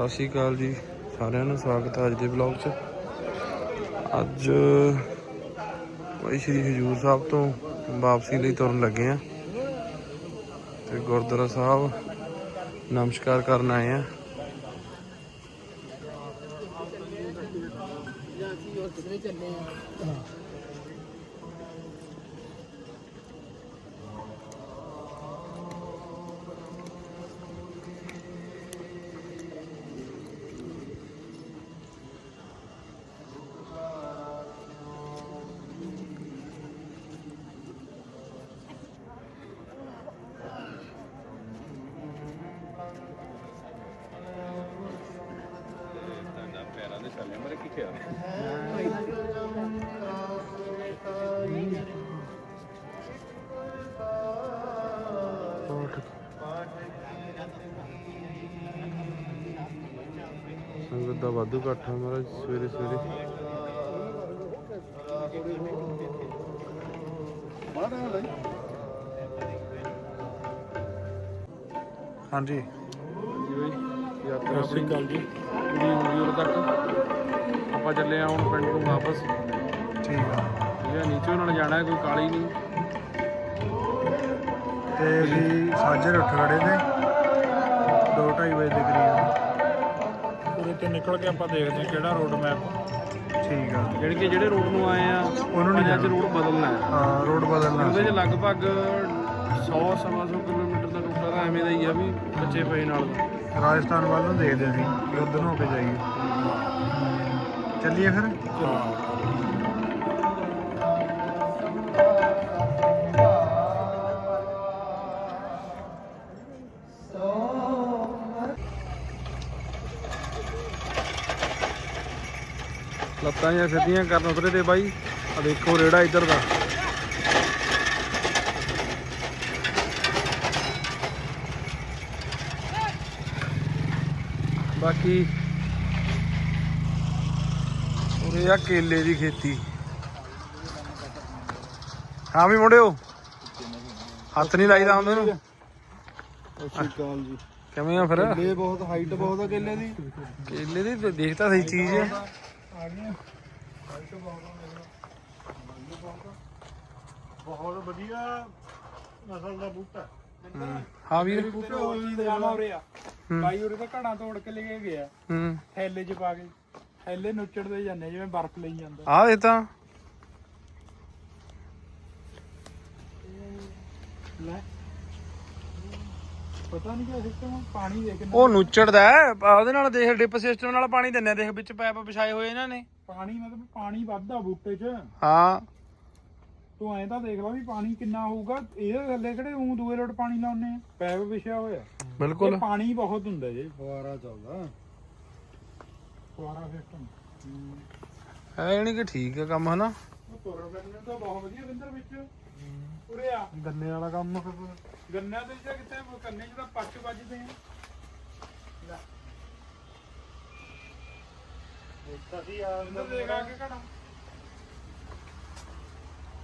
ਸਤਿ ਸ਼੍ਰੀ ਅਕਾਲ ਜੀ, ਸਾਰਿਆਂ ਨੂੰ ਸਵਾਗਤ ਹੈ ਅੱਜ ਦੇ ਵਲੌਗ 'ਚ। ਅੱਜ ਭਾਈ ਸ਼੍ਰੀ ਹਜੂਰ ਸਾਹਿਬ ਤੋਂ ਵਾਪਸੀ ਲਈ ਤੁਰਨ ਲੱਗੇ ਆ ਤੇ ਗੁਰਦੁਆਰਾ ਸਾਹਿਬ ਨਮਸਕਾਰ ਕਰਨ ਆਏ ਆ ਸੰਗਤ ਦਾ ਵਾਧੂ ਇਕੱਠ ਆ ਮਹਾਰਾਜ ਸਵੇਰੇ ਸਵੇਰੇ। ਹਾਂਜੀ। ਸਤਿ ਸ਼੍ਰੀ ਅਕਾਲ ਜੀ। ਪੂਰੀ ਵੀਡੀਓ ਤੱਕ। ਆਪਾਂ ਚੱਲੇ ਆ ਹੁਣ ਪਿੰਡ ਨੂੰ ਵਾਪਸ। ਠੀਕ ਆ। ਠੀਕ ਨੀਚੇ ਉਹਨਾਂ ਨੇ ਜਾਣਾ ਹੈ, ਕੋਈ ਕਾਲੀ ਨਹੀਂ। ਤੇ ਅਸੀਂ ਸਾਜਰੇ ਉੱਠ ਖੜੇ ਨੇ। 2:30 ਵਜੇ ਦੇ ਕਰੀਬ। ਉਹਦੇ ਤੇ ਨਿਕਲ ਕੇ ਆਪਾਂ ਦੇਖਦੇ ਹਾਂ ਕਿਹੜਾ ਰੋਡ ਮੈਪ ਠੀਕ ਆ। ਜਿਹੜੇ ਕਿ ਜਿਹੜੇ ਰੋਡ ਨੂੰ ਆਏ ਆ ਉਹਨੂੰ ਨਹੀਂ ਅੱਜ ਰੋਡ ਬਦਲਣਾ ਹੈ। ਹਾਂ ਰੋਡ ਬਦਲਣਾ ਉਹਦੇ 'ਚ ਲਗਭਗ 100 ਸਵਾ ਸੌ ਕਿਲੋਮੀਟਰ ਦਾ ਰੂਟ ਆ ਐਵੇਂ ਦਾ ਹੀ ਆ ਵੀ ਬੱਚੇ ਪਏ ਨਾਲ। ਰਾਜਸਥਾਨ ਵੱਲ ਨੂੰ ਦੇਖਦੇ ਅਸੀਂ ਵੀ ਉਧਰ ਨੂੰ ਹੋ ਕੇ ਜਾਈਏ। ਚੱਲੀਏ ਫਿਰ? ਲੱਤਾਂ ਜਾਂ ਸਿੱਧੀਆਂ ਕਰਨ ਉਤਰੇ ਤੇ ਬਾਈ। ਆ ਦੇਖੋ ਰੇੜਾ ਇੱਧਰ ਦਾ। ਬਾਕੀ ਉਰੇ ਆ ਕੇਲੇ ਦੀ ਖੇਤੀ। ਹਾਂ ਵੀ ਮੁੰਡਿਓ ਹੱਥ ਨਹੀਂ ਲਾਈਦਾ ਹੁੰਦਾ ਇਹਨੂੰ। ਅਕਾਲ ਜੀ। ਕਿਵੇਂ ਆ ਫਿਰ? ਕੇਲੇ ਬਹੁਤ ਹਾਈਟ ਬਹੁਤ ਆ ਕੇਲੇ ਦੀ। ਕੇਲੇ ਦੀ ਤੇ ਦੇਖ ਤਾਂ ਸਹੀ ਚੀਜ਼ ਹੈ ਬਹੁਤ ਵਧੀਆ ਨਸਲ ਦਾ ਬੂਟਾ। ਹਾਂ। ਵੀਰ। ਬੂਟੇ ਹੋਰ ਵੀ ਦੁਕਾਨਾਂ ਉਰੇ ਆ। ਬਾਈ ਉਰੇ ਤਾਂ ਘੜਾਂ ਤੋੜ ਕੇ ਲੈ ਕੇ ਗਿਆ। ਹੂੰ। ਥੈਲੇ 'ਚ ਪਾ ਕੇ। ਥੈਲੇ ਨੁੱਚੜਦੇ ਜਾਂਦੇ ਜਿਵੇਂ ਬਰਫ਼ ਲਈ ਜਾਂਦਾ। ਆ ਇਹ ਤਾਂ। ਲੈ। ਪਤਾ ਨਹੀਂ ਕਿਆ ਸਿਸਟਮ ਪਾਣੀ ਦੇ ਕਿੰਨਾ ਉਹ ਨੁੱਚੜਦਾ ਹੈ ਆ ਉਹਦੇ ਨਾਲ ਦੇਖ ਡਿਪ ਸਿਸਟਮ ਨਾਲ ਪਾਣੀ ਦਿੰਨੇ ਆ, ਦੇਖ ਵਿੱਚ ਪੈਪ ਵਿਛਾਏ ਹੋਏ ਇਹਨਾਂ ਨੇ। ਪਾਣੀ ਮਤਲਬ ਪਾਣੀ ਵੱਧਦਾ ਬੂਟੇ 'ਚ। ਹਾਂ। ਤੂੰ ਐਂ ਤਾਂ ਦੇਖ ਲਾ ਵੀ ਪਾਣੀ ਕਿੰਨਾ ਹੋਊਗਾ ਇਹਦੇ ਥੱਲੇ ਕਿਹੜੇ ਉਂ ਦੂਏ ਲੋਟ ਪਾਣੀ ਲਾਉਨੇ ਆ? ਪੈਪ ਵਿਛਿਆ ਹੋਇਆ। ਬਿਲਕੁਲ। ਇਹ ਪਾਣੀ ਬਹੁਤ ਹੁੰਦਾ ਜੀ ਫੁਆਰਾ ਚੱਲਦਾ। ਫੁਆਰਾ ਸਿਸਟਮ ਹੈ ਯਾਨੀ ਕਿ ਠੀਕ ਹੈ ਕੰਮ ਹਨਾ? ਤੁਰ ਫਿਰਨ ਤਾਂ ਬਹੁਤ ਵਧੀਆ ਵਿੰਦਰ ਵਿੱਚ। ਉਰੇ ਆ। ਗੰਨੇ ਵਾਲਾ ਕੰਮ ਗੰਨਿਆਂ ਦੇ ਜਾਂ ਕਿਤੇ ਕੰਨੇ 'ਚ ਤਾਂ ਪੱਟ ਵੱਜਦੇ ਆ। ਲੈ। ਦੇਖਤਾ ਸੀ ਆ ਅੰਦਰ ਦੇਖ ਆ ਕੇ ਘੜਾ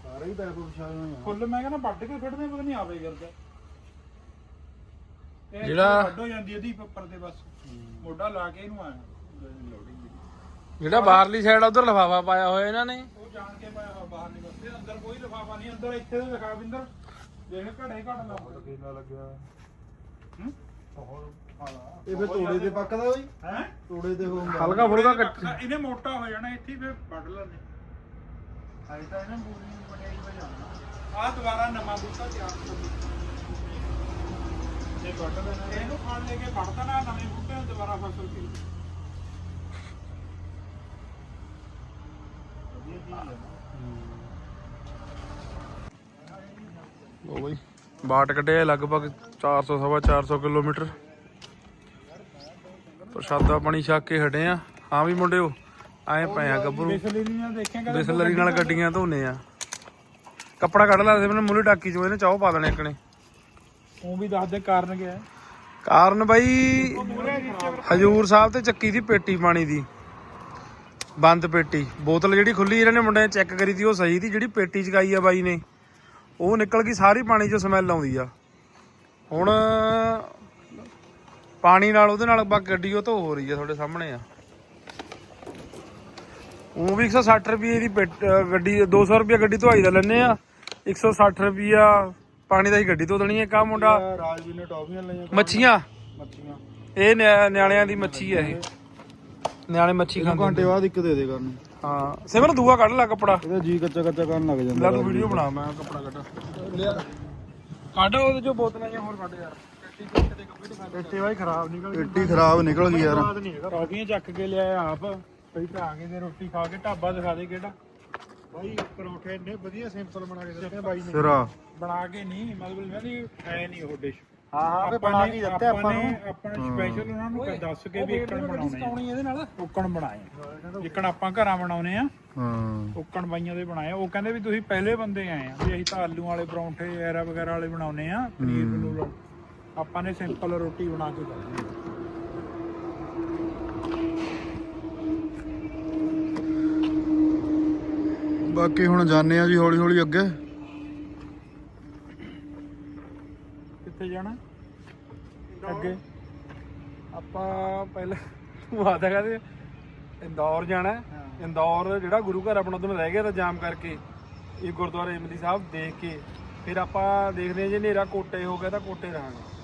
ਸਾਰੇ ਹੀ ਪੈਪ ਵਿਛਾਏ ਹੋਏ ਫੁੱਲ ਮੈਂ ਕਹਿੰਦਾ ਵੱਢ ਕੇ ਕੱਢਦੇ ਪਤਾ ਨਹੀਂ ਆਵੇ ਕਰਦਾ ਇਹ ਜਿਹੜਾ- ਵੱਢ ਹੋ ਜਾਂਦੀ ਇਹਦੀ ਉੱਪਰ ਤੇ ਬਸ। ਮੋਢਾ ਲਾ ਕੇ ਇਹਨੂੰ ਆਇਆ। ਲੋਡਿੰਗ ਦੀ ਜਿਹੜਾ ਬਾਹਰਲੀ ਸਾਈਡ ਉਧਰ ਲਫਾਫਾ ਪਾਇਆ ਹੋਇਆ ਇਹਨਾਂ ਨੇ। ਉਹ ਜਾਣ ਕੇ ਪਾਇਆ ਹੋਇਆ ਬਾਹਰ ਨਹੀਂ ਬਸਦੇ ਅੰਦਰ ਕੋਈ ਲਿਫਾਫਾ ਨਹੀਂ ਅੰਦਰ ਇੱਥੇ ਤੇ ਲਿਖਾ ਬਿੰਦਰ। ਦੇਖ ਘੜੇ ਘੜ ਲਾ। ਕਿੰਨਾ ਲੱਗਿਆ। ਹੂੰ? ਇਹ ਫਿਰ ਤੋੜੇ ਤੇ ਪੱਕਦਾ ਬਈ? ਹੈ? ਤੋੜੇ ਤੇ ਹੋਊਗਾ। ਹਲਕਾ ਫੁਲਕਾ ਕੱਟ। ਇਹਨੇ ਮੋਟਾ ਹੋ ਜਾਣਾ ਇੱਥੇ ਫਿਰ ਵੱਢ ਲੈਂਦੇ। ਹਾਈ ਤਾਂ ਇਹਨਾਂ ਪੂਰੀ ਬਣਾਈ ਹੋ ਜਾਣਾ ਆ ਦੁਬਾਰਾ ਨਵਾਂ ਬੂਟਾ ਤਿਆਰ ਕਰੋ। ਇਹ ਵੱਢ ਲੈਣਾ। ਇਹਨੂੰ ਫੜ ਲੈ ਕੇ ਵੱਢ ਦੇਣਾ ਨਵੇਂ ਬੂਟੇ ਨੂੰ ਦੁਬਾਰਾ ਫਸਲ ਕੀ ਵਧੀਆ ਚੀਜ਼ ਹੈ ਲੋ ਬਈ। ਬਾਟ ਕੱਢਿਆ ਲਗਭਗ 400 ਸਵਾ 400 ਕਿਲੋਮੀਟਰ। ਪ੍ਰਸ਼ਾਦਾ ਪਾਣੀ ਛੱਕ ਕੇ ਹਟੇ ਆ। ਹਾਂ ਵੀ ਮੁੰਡਿਓ ਆਏ ਪਏ ਆ ਗੱਭਰੂ। ਬਿਸਲਰੀ ਨਾਲ ਗੱਡੀਆਂ ਧੋਨੇ ਆ। ਕੱਪੜਾ ਕੱਢ ਲਾ ਸੀ ਮੈਨੂੰ ਮੂਲੀ ਟਾਕੀ ਚੋਂ ਇਹਨੇ ਚਾਹ ਪਾ ਦੇਣੇ ਇੱਕਣੇ ਉਹ ਵੀ ਦੱਸ ਦੇ ਕਾਰਨ ਕੀ ਹੈ ਕਾਰਨ ਬਾਈ ਹਜੂਰ ਸਾਹਿਬ ਤੇ ਚੱਕੀ ਸੀ ਪੇਟੀ ਪਾਣੀ ਦੀ। ਬੰਦ ਪੇਟੀ। ਬੋਤਲ ਜਿਹੜੀ ਖੁੱਲੀ ਇਹਨਾਂ ਨੇ ਮੁੰਡਿਆਂ ਨੇ ਚੈੱਕ ਕਰੀ ਤੀ ਉਹ ਸਹੀ ਸੀ ਜਿਹੜੀ ਪੇਟੀ ਚਕਾਈ ਆ ਬਾਈ ਨੇ। ਉਹ ਨਿਕਲ ਗਈ ਸਾਰੀ ਪਾਣੀ ਚੋਂ ਸਮੈਲ ਆਉਂਦੀ ਆ। ਹੁਣ ਪਾਣੀ ਨਾਲ ਉਹਦੇ ਨਾਲ ਬਾ ਗੱਡੀ ਉਹ ਧੋ ਹੋ ਰਹੀ ਆ ਤੁਹਾਡੇ ਸਾਹਮਣੇ ਆ। ਉਹ ਵੀ 160 ਰੁਪਏ ਦੀ ਗੱਡੀ 200 ਰੁਪਏ ਗੱਡੀ ਧਵਾਈ ਦਾ ਲੈਨੇ ਆ। 160 ਰੁਪਿਆ ਪਾਣੀ ਦਾ ਹੀ ਗੱਡੀ ਧੋ ਦੇਣੀ ਹੈ ਕਾ ਮੁੰਡਾ। ਰਾਜਵੀਰ ਨੇ ਟੌਫੀਆਂ ਲਈਆਂ। ਮੱਛੀਆਂ। ਮੱਛੀਆਂ। ਇਹ ਨਿਆ- ਨਿਆਣਿਆਂ ਦੀ ਮੱਛੀ ਆ ਇਹ। ਨਿਆਣੇ ਮੱਛੀ ਇੱਕ ਖਾਂਦੇ ਘੰਟੇ ਬਾਅਦ ਇੱਕ ਦੇ ਦੇ ਕਰਨ ਹਾਂ ਸਿਮਰ ਦੂਆ ਕੱਢ ਲੈ ਕੱਪੜਾ। ਇਹਦਾ ਜੀ ਕੱਚਾ ਕੱਚਾ ਕਰਨ ਲੱਗ ਲੈ ਜਾਂਦਾ ਤੂੰ ਵੀਡੀਓ ਬਣਾ ਮੈਂ ਕੱਪੜਾ ਕੱਢ। ਲਿਆ ਕੱਢ ਉਹਦੇ ਚੋਂ ਬੋਤਲਾਂ ਜਿਹੀਆਂ ਹੋਰ ਕੱਢ ਯਾਰ। ਇੱਥੇ ਬਾਈ ਖਰਾਬ ਨਿਕਲ ਪੇਟੀ ਖਰਾਬ ਨਿਕਲ ਗਈ ਯਾਰ। ਬਾਤ ਨਹੀਂ ਹੈਗਾ ਟੌਫੀਆਂ ਚੱਕ ਕੇ ਲਿਆਇਆ ਆਪ। ਕਈ ਭਰਾ ਕੇ ਤੇ ਰੋਟੀ ਖਾ ਕੇ ਢਾਬਾ ਦਿਖਾ ਦੇ ਕਿਹੜਾ। ਬਾਈ ਪਰੌਂਠੇ ਇੰਨੇ ਵਧੀਆ ਸਿੰਪਲ ਬਣਾ ਕੇ ਦਿੱਤੇ ਬਾਈ ਨੇ। ਸਿਰਾ। ਬਣਾ ਕੇ ਨਹੀਂ ਮਤਲਬ ਇਹਨਾਂ ਦੀ ਹੈ ਨਹੀਂ ਉਹ ਡਿਸ਼ ਹਾਂ ਹਾਂ ਫੇ ਬਣਾ ਕੇ ਦਿੱਤੇ ਆਪਾਂ ਨੂੰ। ਆਪਾਂ ਸਪੈਸ਼ਲ ਉਹਨਾਂ ਨੂੰ ਦੱਸ ਕੇ ਵੀ ਇੱਕਣ ਬਣਾਉਣੇ ਆ। ਇਹਦੇ ਨਾਲ। ਉੱਕਣ ਬਣਾਏ ਜਿੱਕਣ ਆਪਾਂ ਘਰਾਂ ਬਣਾਉਨੇ ਆ। ਹਾਂ। ਉੱਕਣ ਬਾਈਆਂ ਦੇ ਬਣਾਏ। ਉਹ ਕਹਿੰਦੇ ਵੀ ਤੁਸੀਂ ਪਹਿਲੇ ਬੰਦੇ ਆਏ ਆ ਵੀ ਅਸੀਂ ਤਾਂ ਆਲੂ ਵਾਲੇ ਪਰੌਂਠੇ ਐਰਾ ਵਗੈਰਾ ਵਾਲੇ ਬਣਾਉਨੇ ਆ ਪਨੀਰ ਨੂਡਲ ਆਪਾਂ ਨੇ ਸਿੰਪਲ ਰੋਟੀ ਬਣਾ ਕੇ ਖਾਣੀ ਬਾਕੀ ਹੁਣ ਜਾਣੇ ਆ ਜੀ ਹੌਲੀ ਹੌਲੀ ਅੱਗੇ। ਕਿੱਥੇ ਜਾਣਾ? ਆਪਾਂ ਪਹਿਲਾਂ ਤੂੰ ਆਦਾ ਕਹਦੇ ਇੰਦੌਰ ਜਾਣਾ ਹੈ। ਇੰਦੌਰ ਜਿਹੜਾ ਗੁਰੂ ਘਰ ਆਪਣਾ ਉਦੋਂ ਰਹਿ ਗਿਆ ਤਾਂ ਜਾਮ ਕਰਕੇ ਇਹ ਗੁਰਦੁਆਰਾ ਇਮਲੀ ਸਾਹਿਬ ਦੇਖ ਕੇ। ਫਿਰ ਆਪਾਂ ਦੇਖਦੇ ਹਾਂ ਜੇ ਹਨੇਰਾ ਕੋਟੇ ਹੋ ਗਿਆ ਤਾਂ ਕੋਟੇ ਰਹਾਂਗੇ।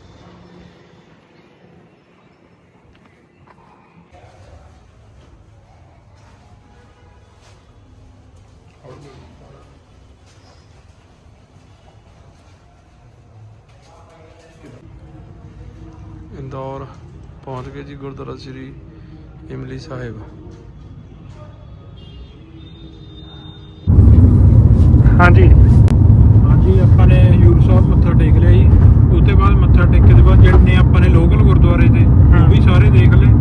ਗਏ ਜੀ ਗੁਰਦੁਆਰਾ ਸ੍ਰੀ ਇਮਲੀ ਸਾਹਿਬ। ਹਾਂਜੀ। ਹਾਂਜੀ ਆਪਾਂ ਨੇ ਹਜੂਰ ਸਾਹਿਬ ਮੱਥਾ ਟੇਕ ਲਿਆ ਜੀ। ਉਹਦੇ ਬਾਅਦ ਮੱਥਾ ਟੇਕੇ ਦੇ ਬਾਅਦ ਜਿਹੜੇ ਨੇ ਆਪਾਂ ਨੇ ਲੋਕਲ ਗੁਰਦੁਆਰੇ ਤੇ ਉਹ ਵੀ ਸਾਰੇ ਦੇਖ ਲਏ।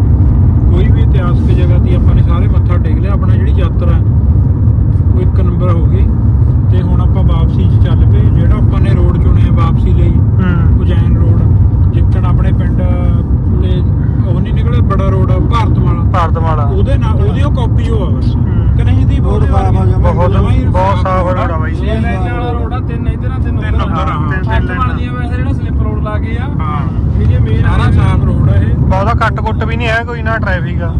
ਕੋਈ ਵੀ ਇਤਿਹਾਸਕ ਜਗ੍ਹਾ ਤੇ ਆਪਾਂ ਨੇ ਸਾਰੇ ਮੱਥਾ ਟੇਕ ਲਿਆ। ਆਪਣਾ ਜਿਹੜੀ ਯਾਤਰਾ ਉਹ ਇੱਕ ਨੰਬਰ ਹੋ ਗਈ। ਤੇ ਹੁਣ ਆਪਾਂ ਵਾਪਸੀ 'ਚ ਚੱਲ ਪਏ। ਜਿਹੜਾ ਆਪਾਂ ਨੇ ਰੋਡ ਚੁਣਿਆ ਵਾਪਸੀ ਲਈ ਉਜੈਨ ਰੋਡ ਜਿੱਕਣ ਆਪਣੇ ਪਿੰਡ ਤੇ ਉਹ ਨਹੀਂ ਨਿਕਲੇ ਬੜਾ ਰੋਡ ਭਾਰਤਮਾਲਾ ਭਾਰਤਮਾਲਾ ਉਹਦੇ ਨਾਲ ਉਹਦੀ ਉਹ ਕਾਪੀ ਹੋ ਆ ਬਸ। ਕਿ ਨਹੀਂ ਦੀ ਆ। ਬਹੁਤ ਬਹੁਤ ਸਾਫ਼ ਰੋਡ ਆ ਬਾਈ ਛੇ ਲਾਈਨ ਵਾਲਾ ਰੋਡ ਆ ਤਿੰਨ ਇਧਰ ਆ ਤਿੰਨ ਤਿੰਨ ਉੱਧਰ। ਆ, ਹਾਂ। ਤਿੰਨ ਬਣਦੀਆਂ ਵੈਸੇ ਜਿਹੜਾ ਸਲਿੱਪ ਰੋਡ ਲਾ ਕੇ ਆ। ਹਾਂ। ਇਹ ਜੇ ਮੇਨ ਸਾਰਾ ਸਾਫ਼ ਰੋਡ ਆ ਇਹ। ਬਹੁਤਾ ਕੱਟ ਕੁੱਟ ਵੀ ਨਹੀਂ ਹੈ ਕੋਈ ਨਾ ਟ੍ਰੈਫਿਕ ਆ।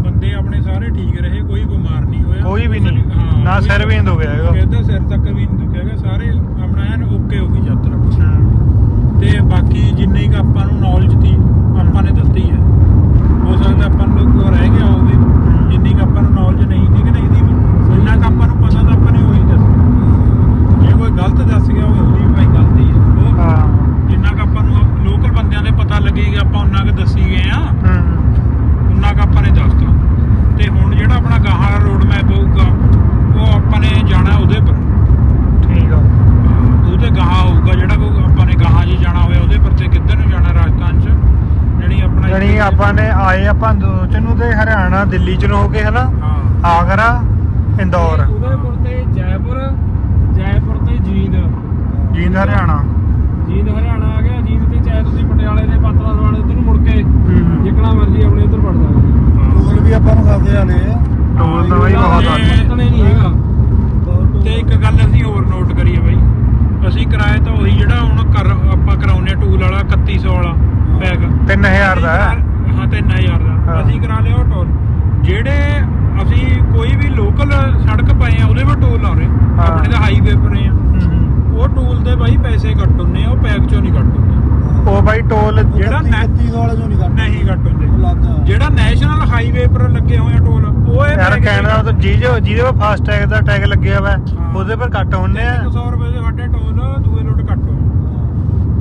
ਬੰਦੇ ਆਪਣੇ ਸਾਰੇ ਠੀਕ ਰਹੇ ਕੋਈ ਬਿਮਾਰ ਨਹੀਂ ਹੋਇਆ। ਕੋਈ ਵੀ ਨਹੀਂ। ਹਾਂ, ਨਾ ਸਿਰ ਵੀ ਨਹੀਂ ਦੁਖਿਆ ਹੈਗਾ। ਕਹਿੰਦਾ ਸਿਰ ਤੱਕ ਵੀ ਨਹੀਂ ਦੁਖਿਆਗਾ ਸਾਰੇ ਆਪਣਾ ਐਨ ਓਕੇ ਹੋ ਗਈ ਯਾਤਰਾ। ਤੇ ਬਾਕੀ ਜਿੰਨੀ ਕੁ ਆਪਾਂ ਨੂੰ ਨੌਲੇਜ ਸੀ ਆਪਾਂ ਨੇ ਦਿੱਤੀ ਹੈ ਹੋ ਸਕਦਾ ਆਪਾਂ ਨੂੰ ਕੋਈ ਰਹਿ ਗਿਆ ਹੋਵੇ ਜਿੰਨੀ ਕੁ ਆਪਾਂ ਨੂੰ ਨੌਲੇਜ ਨਹੀਂ ਸੀ ਕਿ ਨਹੀਂ ਦੀ ਵੀ ਜਿੰਨਾ ਕੁ ਆਪਾਂ ਨੂੰ ਪਤਾ ਤਾਂ ਆਪਾਂ ਨੇ ਉਹੀ ਦੱਸਿਆ ਜੇ ਕੋਈ ਗਲਤ ਦੱਸ ਗਿਆ ਹੋਵੇ ਉਹਦੀ ਵੀ ਭਾਈ ਗਲਤੀ ਹੈ ਉਹ ਹਾਂ ਜਿੰਨਾ ਕੁ ਆਪਾਂ ਨੂੰ ਲੋਕਲ ਬੰਦਿਆਂ ਦੇ ਪਤਾ ਲੱਗੇਗਾ ਆਪਾਂ ਉਹਨਾਂ ਕੁ ਦੱਸੀ ਗਏ ਆ ਉਨਾ ਕੁ ਆਪਾਂ ਨੇ ਦੱਸਤਾ ਤੇ ਹੁਣ ਜਿਹੜਾ ਆਪਣਾ ਗਾਹਾਂ ਰੋਡ ਮੈਪ ਹੋਊਗਾ ਉਹ ਆਪਾਂ ਨੇ ਜਾਣਾ ਉਹਦੇ ਪਰ ਠੀਕ ਆ ਉਹਦੇ ਗਾਹਾਂ ਹੋਊਗਾ ਜਿਹੜਾ ਕੋਈ ਆਪਾਂ ਨੇ ਗਾਹਾਂ ਜੀ ਜਾਣਾ ਹੋਵੇ ਉਹਦੇ ਪਰ ਤੇ ਕਿੱਧਰ ਨੂੰ ਜਾਣਾ ਰਾਜਸਥਾਨ ਚ ਜਿਹੜੀ ਆਪਣਾ ਜਣੀ ਆਪਾਂ ਨੇ ਆਏ ਆਪਾਂ ਨੂੰ ਤੇ ਹਰਿਆਣਾ ਦਿੱਲੀ ਚ ਨੂੰ ਹੋ ਕੇ ਹਨਾ? ਹਾਂ। ਆਗਰਾ ਇੰਦੌਰ। ਉਦੈਪੁਰ ਤੇ ਜੈਪੁਰ ਜੈਪੁਰ ਤੇ ਜੀਂਦ। ਜੀਂਦ ਹਰਿਆਣਾ। ਜੀਂਦ ਹਰਿਆਣਾ ਆ ਗਿਆ ਜੀਂਦ ਤੇ ਚਾਹੇ ਤੁਸੀਂ ਪਟਿਆਲੇ ਦੇ ਪਾਤਲਾ ਸਵਾਲੇ ਉਧਰ ਨੂੰ ਮੁੜ ਕੇ ਜਿੱਕਣਾ ਮਰਜ਼ੀ ਆਪਣੇ ਉਧਰ ਵੜ ਸਕਦੇ ਟੂਲ ਵੀ ਆਪਾਂ ਨੂੰ ਖਾਦੇ ਵਾਲੇ ਟੋਲ ਤਾਂ ਬਾਈ ਬਹੁਤ ਆ। ਤੇ- ਪਤਨੇ ਨਹੀਂ ਹੈਗਾ। ਤੇ ਇੱਕ ਗੱਲ ਅਸੀਂ ਹੋਰ ਨੋਟ ਕਰੀਏ ਬਾਈ। ਅਸੀਂ ਕਿਰਾਏ ਤਾਂ ਉਹੀ ਜਿਹੜਾ ਹੁਣ ਕਰ ਆਪਾਂ ਕਰਾਉਨੇ ਟੂਲ ਵਾਲਾ 3100 ਵਾਲਾ ਪੈਗ 3000 ਦਾ ਹੈ। ਹਾਂ 3000 ਦਾ। ਅਸੀਂ ਕਰਾ ਲਿਆ ਉਹ ਟੋਲ ਜਿਹੜੇ ਅਸੀਂ ਕੋਈ ਵੀ ਲੋਕਲ ਸੜਕ ਪਏ ਆ ਉਹਦੇ 'ਤੇ ਟੋਲ ਲਾ ਰਹੇ। ਆਪਣੇ ਤਾਂ ਹਾਈਵੇ ਪਰ ਆ। ਉਹ ਟੋਲ ਦੇ ਬਾਈ ਪੈਸੇ ਕੱਟ ਆ ਉਹ ਪੈਗ ਚੋਂ ਨਹੀਂ ਕੱਟ ਹੁੰਦੇ। ਉਹ ਬਾਈ ਟੋਲ ਜਿਹੜਾ ਨੈ- 31 ਵਾਲੇ ਜੋ ਨਹੀਂ ਕਰਦੇ ਨਹੀਂ ਕੱਟ ਹੁੰਦੇ। ਜਿਹੜਾ ਨੈਸ਼ਨਲ ਹਾਈਵੇ ਪਰ ਲੱਗੇ ਹੋਏ ਆ ਟੋਲ ਉਹ ਇਹ ਯਾਰ ਚੋਂ ਕੈਨਰਾ ਤਾਂ ਜਿਹਦੇ ਜਿਹਦੇ ਫਾਸਟ ਟੈਗ ਦਾ ਟੈਗ ਲੱਗਿਆ ਹੋਇਆ। ਉਹਦੇ ਪਰ ਕੱਟ ਹੁੰਨੇ ਆ। 100 ਰੁਪਏ ਦੇ ਸਾਡੇ ਟੋਲ ਦੂਏ ਰੋਡ ਕੱਟ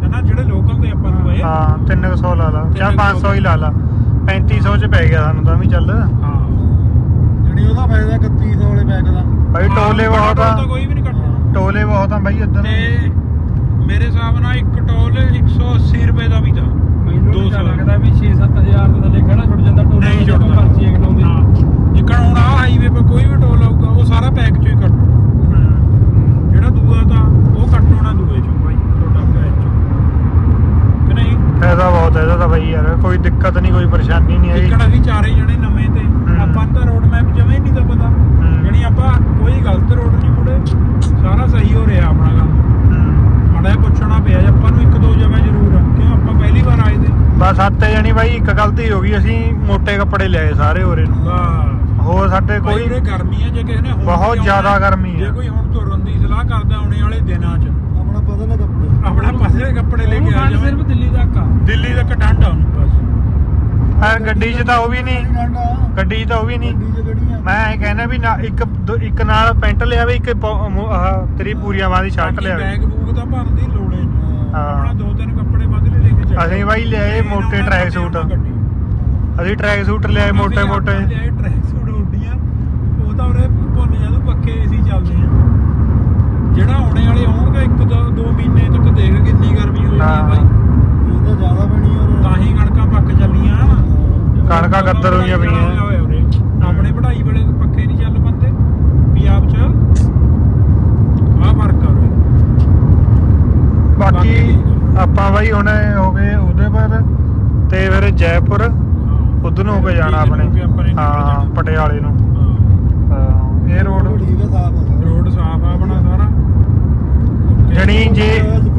ਹਨਾ ਜਿਹੜੇ ਲੋਕਲ ਤੇ ਆਪਾਂ ਨੂੰ ਪਏ ਹਾਂ 300 ਲਾ ਲਾ ਜਾਂ 300 500 ਹੀ ਲਾ ਲਾ। 3500 ਚ ਪੈ ਗਿਆ ਸਾਨੂੰ ਤਾਂ ਵੀ ਚੱਲ। ਹਾਂ। ਜਿਹੜੀ ਉਹਦਾ ਫਾਇਦਾ 31 ਵਾਲੇ ਬੈਗ ਦਾ। ਬਾਈ ਟੋਲੇ ਬਹੁਤ ਆ। ਕੋਈ ਵੀ ਨਹੀਂ ਕੱਟਣਾ ਟੋਲੇ ਬਹੁਤ ਆ ਬਾਈ ਇੱਧਰ। ਤੇ ਮੇਰੇ ਹਿਸਾਬ ਨਾਲ ਇੱਕ ਟੋਲ 180 ਰੁਪਏ ਦਾ ਵੀ ਤਾਂ। ਮੈਨੂੰ। ਲੱਗਦਾ ਵੀ 6-7000 ਦੇ ਥੱਲੇ ਖੜਾ ਛੁੱਟ ਜਾਂਦਾ ਟੋਲ ਨਹੀਂ ਛੁੱਟਦਾ। ਪਰਚੀਆਂ ਕਟਾਉਂਦੇ ਹਾਂ। ਜਿੱਕਣ ਹੁਣ ਆ ਹਾਈਵੇ 'ਤੇ ਕੋਈ ਵੀ ਟੋਲ ਆਊਗਾ ਉਹ ਸਾਰਾ ਪੈਕ ਚੋਂ ਹੀ ਕੱਟਣਾ ਜਿਹੜਾ ਦੂਆ ਤਾਂ ਉਹ ਕੱਟਣਾ ਦੂਏ ਚੋਂ ਭਾਈ ਤੁਹਾਡਾ ਪੈਕ ਚੋਂ ਕਿ ਨਹੀਂ ਫਾਇਦਾ ਬਹੁਤ ਹੈ ਇਹਦਾ ਤਾਂ ਬਾਈ ਯਾਰ ਕੋਈ ਦਿੱਕਤ ਨਹੀਂ ਕੋਈ ਪਰੇਸ਼ਾਨੀ ਨਹੀਂ ਹੈਗੀ। ਜਿੱਕਣ ਅਸੀਂ ਚਾਰੇ ਜਣੇ ਨਵੇਂ ਤੇ ਆਪਾਂ ਤਾਂ ਰੋਡ ਮੈਪ ਜਮੇ ਹੀ ਨਹੀਂ ਤਾਂ ਪਤਾ। ਜਿਹੜੀ ਆਪਾਂ ਕੋਈ ਗਲਤ ਰੋਡ ਨਹੀਂ ਮੁੜੇ ਸਾਰਾ ਸਹੀ ਹੋ ਰਿਹਾ ਆਪਣਾ ਕੰਮ। ਮਾੜਾ ਪੁੱਛਣਾ ਪਿਆ ਜੀ ਆਪਾਂ ਨੂੰ ਇੱਕ ਦੋ ਜਗ੍ਹਾ ਜ਼ਰੂਰ ਆ। ਕਿਉਂ? ਆਪਾਂ ਪਹਿਲੀ ਵਾਰ ਆਏ ਤੇ। ਬਸ ਸੱਤੇ ਜਣੀ ਬਾਈ ਇੱਕ ਗਲਤੀ ਹੋ ਗਈ ਅਸੀਂ ਮੋٹے ਕੱਪੜੇ ਲਿਆਏ ਸਾਰੇ ਹੋਰੇ ਨੂੰ। ਹੋਰ ਸਾਡੇ ਕੋਈ ਕੋਈ ਗਰਮੀ ਹੈ ਜੇ ਕਿਸੇ ਨੇ ਬਹੁਤ ਜ਼ਿਆਦਾ ਗਰਮੀ ਹੈ। ਜੇ ਕੋਈ ਹੁਣ ਤੁਰਨ ਦੀ ਸਲਾਹ ਕਰਦਾ ਆਉਣੇ ਵਾਲੇ ਦਿਨਾਂ 'ਚ। ਆਪਣਾ ਪਤਾ ਨਾ ਕੱਪੜੇ। ਆਪਣਾ ਪਾਸੇ ਕੱਪੜੇ ਲੈ ਕੇ ਆ ਜਾਵੇ। ਸਿਰਫ ਦਿੱਲੀ ਤੱਕ ਆ ਦਿੱਲੀ ਤੱਕ ਠੰਡ ਆ ਉਹਨੂੰ ਬਸ ਐ ਗੱਡੀ 'ਚ ਤਾਂ ਉਹ ਵੀ ਨਹੀਂ। ਗੱਡੀ 'ਚ ਤਾਂ ਉਹ ਵੀ ਨਹੀਂ। ਮੈਂ ਇਹ ਕਹਿੰਦਾ ਵੀ ਨਾ ਇੱਕ ਇੱਕ ਨਾਲ ਪੈਂਟ ਲਿਆਵੇ ਇੱਕ ਆਹ ਤੇਰੀ ਪੂਰੀਆਂ ਬਾਂਹ ਸ਼ਰਟ ਲਿਆਵੇ ਬੈਗ ਬੂਗ ਤਾਂ ਭਰਨ ਦੀ ਲੋੜ ਹੈ। ਆਪਣਾ ਦੋ ਤਿੰਨ ਕੱਪੜੇ ਬਦਲੇ ਲੈ ਕੇ ਅਸੀਂ ਬਾਈ ਲਿਆਏ ਮੋਟੇ ਟਰੈਕ ਸੂਟ ਅਸੀਂ ਟਰੈਕ ਸੂਟ ਲਿਆਏ ਮੋਟੇ ਮੋਟੇ। ਟਰੈਕ ਸੂਟ ਉੱਡੀਆਂ ਉਹ ਤਾਂ ਉਰੇ ਭੁੰਨ ਜਾਂਦੇ ਪੱਕੇ ਏਸੀ ਚੱਲਦੇ ਆ। ਜਿਹੜਾ ਆਉਣੇ ਵਾਲੇ ਹੋਣਗੇ ਇੱਕ ਦੋ ਦੋ ਮਹੀਨੇ ਤੱਕ ਦੇਖ ਕਿੰਨੀ ਗਰਮੀ ਹੋ ਹੈ। ਬਾਈ। ਇਹ ਤਾਂ ਜ਼ਿਆਦਾ ਬਣੀ ਹੋ ਤਾਂ ਹੀ ਕਣਕਾਂ ਪੱਕ ਚੱਲੀਆਂ। ਕਣਕਾਂ ਗੱਦਰ ਹੋਈਆਂ ਪਈਆਂ। ਆਪਣੇ ਪੜ੍ਹਾਈ ਵੇਲੇ ਪੱਕੇ ਨਹੀਂ ਚੱਲ ਪੰਦੇ ਪੰਜਾਬ 'ਚ ਆਹ ਫ਼ਰਕ ਆ ਉਰੇ। ਬਾਕੀ ਆਪਾਂ ਬਾਈ ਹੁਣ ਹੋ ਗਏ ਉਹਦੇ ਪਰ ਤੇ ਫਿਰ ਜੈਪੁਰ ਹਾਂ। ਉਧਰ ਨੂੰ ਹੋ ਕੇ ਜਾਣਾ ਹੋ ਆਪਣੇ ਹਾਂ। ਪਟਿਆਲੇ ਨੂੰ ਹਾਂ। ਇਹ ਰੋਡ ਠੀਕ ਹੈ ਸਾਫ਼ ਰੋਡ ਸਾਫ਼ ਆ ਆਪਣਾ ਸਾਰਾ ਜਣੀ ਜੇ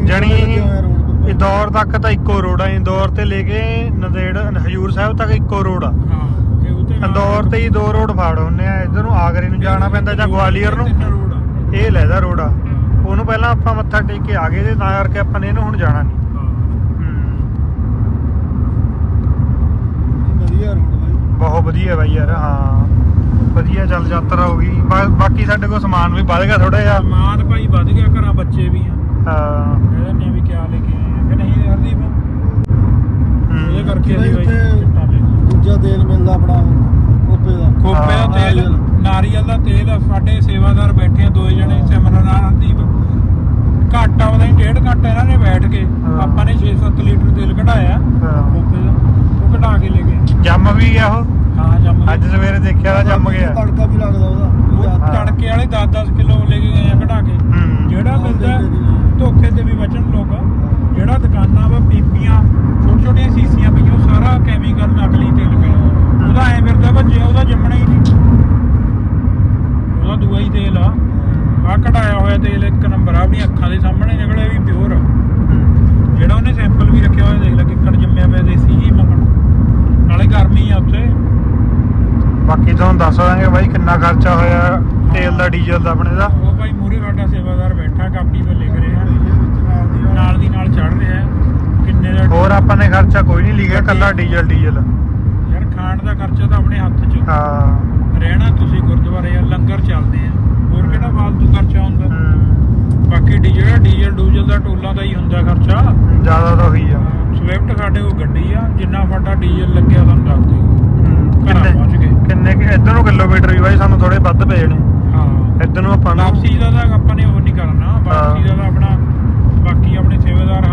ਜਣੀ। ਇੰਦੌਰ ਤੱਕ ਤਾਂ ਇੱਕੋ ਰੋਡ ਆ ਇੰਦੌਰ ਤੇ ਲੈ ਕੇ ਨੰਦੇੜ ਹਜੂਰ ਸਾਹਿਬ ਤੱਕ ਇੱਕੋ ਰੋਡ ਆ। ਹਾਂ ਇਹ ਉਤੇ ਇੰਦੌਰ ਤੇ ਹੀ ਦੋ ਰੋਡ ਫਾੜ ਹੁੰਨੇ ਆ ਇਧਰ ਨੂੰ ਆਗਰੇ ਨੂੰ ਜਾਣਾ ਪੈਂਦਾ ਜਾਂ ਗਵਾਲੀਅਰ ਨੂੰ। ਇਹ ਲੈਦਾ ਰੋਡ ਆ। ਉਹਨੂੰ ਪਹਿਲਾਂ ਆਪਾਂ ਮੱਥਾ ਟੇਕ ਕੇ ਆ ਗਏ ਤੇ ਤਾਂ ਕਰਕੇ ਆਪਾਂ ਨੇ ਇਹਨੂੰ ਹੁਣ ਜਾਣਾ ਨਹੀਂ। ਵਧੀਆ ਰੋਡ ਬਾਈ। ਬਹੁਤ ਵਧੀਆ ਬਾਈ ਯਾਰ ਹਾਂ। ਵਧੀਆ ਚੱਲ ਯਾਤਰਾ ਹੋ ਗਈ। ਬਾਕੀ ਸਾਡੇ ਕੋਲ ਸਮਾਨ ਵੀ ਵੱਧ ਗਿਆ ਥੋੜਾ ਜਿਹਾ। ਸਮਾਨ ਭਾਈ ਵੱਧ ਗਿਆ ਘਰਾਂ ਬੱਚੇ ਵੀ ਆ। ਹਾਂ। ਇਹਦੇ ਨੇ ਵੀ ਕਿਆ ਲੈ ਕੇ ਆਏ। ਕਿ ਨਹੀਂ ਹਰਦੀਪ ਉਹਦੇ ਹੂੰ। ਕਰਕੇ ਬਾਈ ਅਸੀਂ ਬਾਈ ਉੱਥੇ ਚਿੱਟਾ ਲੈ ਲਿਆ। ਦੂਜਾ ਤੇਲ ਮਿਲਦਾ ਆਪਣਾ ਕੋਪੇ ਦਾ ਖੋਪੇ ਦਾ ਹਾਂ, ਤੇਲ ਨਾਰੀਅਲ। ਨਾਰੀਅਲ ਦਾ ਤੇਲ ਸਾਡੇ ਸੇਵਾਦਾਰ ਬੈਠੇ ਆ ਦੋਏ ਜਣੇ ਸਿਮਰਨ ਨਾਲ ਹਰਦੀਪ ਘਾਟਾ ਉਹਦਾ ਹੀ ਡੇਢ ਘੰਟਾ ਇਹਨਾਂ ਨੇ ਬੈਠ ਕੇ ਹਾਂ। ਆਪਾਂ ਨੇ 6-7 ਲੀਟਰ ਤੇਲ ਕਢਾਇਆ ਹਾਂ। ਖੋਪੇ ਦਾ ਉਹ ਕਢਾ ਕੇ ਲੈ ਗਏ ਜੰਮ ਵੀ ਗਿਆ ਉਹ ਹਾਂ ਜੰਮ ਅੱਜ ਸਵੇਰੇ ਦੇਖਿਆ ਤਾਂ ਜੰਮ ਗਿਆ ਤੜਕਾ ਵੀ ਲੱਗਦਾ ਉਹਦਾ ਉਹ ਹਾਂ। ਤੜਕੇ ਵਾਲੇ 10-10 ਕਿਲੋ ਲੈ ਕੇ ਗਏ ਆ ਕਢਾ ਕੇ ਹੂੰ। ਜਿਹੜਾ ਮਿਲਦਾ। ਧੋਖੇ ਤੇ ਵੀ ਬਚਣ ਲੋਕ ਜਿਹੜਾ ਦੁਕਾਨਾਂ ਵਾ ਪੀਪੀਆਂ ਛੋਟੀਆਂ ਛੋਟੀਆਂ ਸੀਸੀਆਂ ਪਈਆਂ ਉਹ ਸਾਰਾ ਕੈਮੀਕਲ ਨਕਲੀ ਤੇਲ ਪਿਆ। ਉਹਦਾ ਐ ਫਿਰਦਾ ਭੱਜਿਆ ਉਹਦਾ ਜੰਮਣਾ ਹੀ ਨਹੀਂ। ਉਹਦਾ ਦੂਆ ਹੀ ਤੇਲ ਆ। ਆ ਕਢਾਇਆ ਹੋਇਆ ਤੇਲ ਇੱਕ ਨੰਬਰ ਆ ਆਪਣੀ ਅੱਖਾਂ ਦੇ ਸਾਹਮਣੇ ਨਿਕਲਿਆ ਵੀ ਪਿਓਰ ਆ। ਜਿਹੜਾ ਉਹਨੇ ਸੈਂਪਲ ਵੀ ਰੱਖਿਆ ਹੋਇਆ ਦੇਖ ਲੈ ਕਿੱਕੜ ਜੰਮਿਆ ਪਿਆ ਦੇਸੀ ਹੀ ਮੰਗਣ। ਨਾਲੇ ਗਰਮੀ ਆ ਉੱਥੇ। ਬਾਕੀ ਤੁਹਾਨੂੰ ਦੱਸ ਦਾਂਗੇ ਬਾਈ ਕਿੰਨਾ ਖਰਚਾ ਹੋਇਆ ਤੇਲ ਦਾ ਡੀਜ਼ਲ ਦਾ ਆਪਣੇ ਦਾ? ਉਹ ਭਾਈ ਮੂਰੇ ਸਾਡਾ ਸੇਵਾਦਾਰ ਬੈਠਾ ਕਾਪੀ ਤੇ ਲਿਖ ਰਿਹਾ। ਨਾਲ ਦੀ ਨਾਲ ਚੜ ਰਿਹਾ ਕਿੰਨੇ ਦਾ ਹੋਰ ਆਪਾਂ ਨੇ ਖਰਚਾ ਕੋਈ ਨਹੀਂ ਲਿਖਿਆ ਕੱਲਾ ਡੀਜ਼ਲ ਡੀਜ਼ਲ। ਯਾਰ ਖਾਣ ਦਾ ਖਰਚਾ ਤਾਂ ਆਪਣੇ ਹੱਥ 'ਚ। ਹਾਂ। ਰਹਿਣਾ ਤੁਸੀਂ ਗੁਰਦੁਆਰੇ ਆ ਲੰਗਰ ਚੱਲਦੇ ਆ। ਹੋਰ ਕਿਹੜਾ ਫਾਲਤੂ ਖਰਚਾ ਹੁੰਦਾ? ਹੂੰ। ਬਾਕੀ ਡੀ ਜਿਹੜਾ ਡੀਜ਼ਲ ਡੂਜ਼ਲ ਦਾ ਟੋਲਾਂ ਦਾ ਹੀ ਹੁੰਦਾ ਖਰਚਾ। ਜ਼ਿਆਦਾ ਤਾਂ ਉਹੀ ਆ। ਸਵਿਫਟ ਸਾਡੇ ਕੋਲ ਗੱਡੀ ਆ ਜਿੰਨਾ ਸਾਡਾ ਡੀਜ਼ਲ ਲੱਗਿਆ ਤੁਹਾਨੂੰ ਦੱਸ ਦਿਓ। ਹੂੰ। ਘਰਾਂ ਪਹੁੰਚ ਕਿੰਨੇ ਗਏ। ਕਿੰਨੇ ਕਿ ਇੱਧਰ ਨੂੰ ਕਿਲੋਮੀਟਰ ਵੀ ਬਾਈ ਸਾਨੂੰ ਥੋੜੇ ਵੱਧ ਪਏ ਨੇ। ਹਾਂ। ਇੱਧਰ ਨੂੰ ਆਪਾਂ ਨੂੰ ਵਾਪਸੀ ਦਾ ਤਾਂ ਆਪਾਂ ਨੇ ਉਹ ਨਹੀਂ ਕਰਨਾ। ਵਾਪਸੀ ਦਾ ਤਾਂ ਆਪਣਾ ਬਾਕੀ ਆਪਣੇ ਸੇਵਾਦਾਰ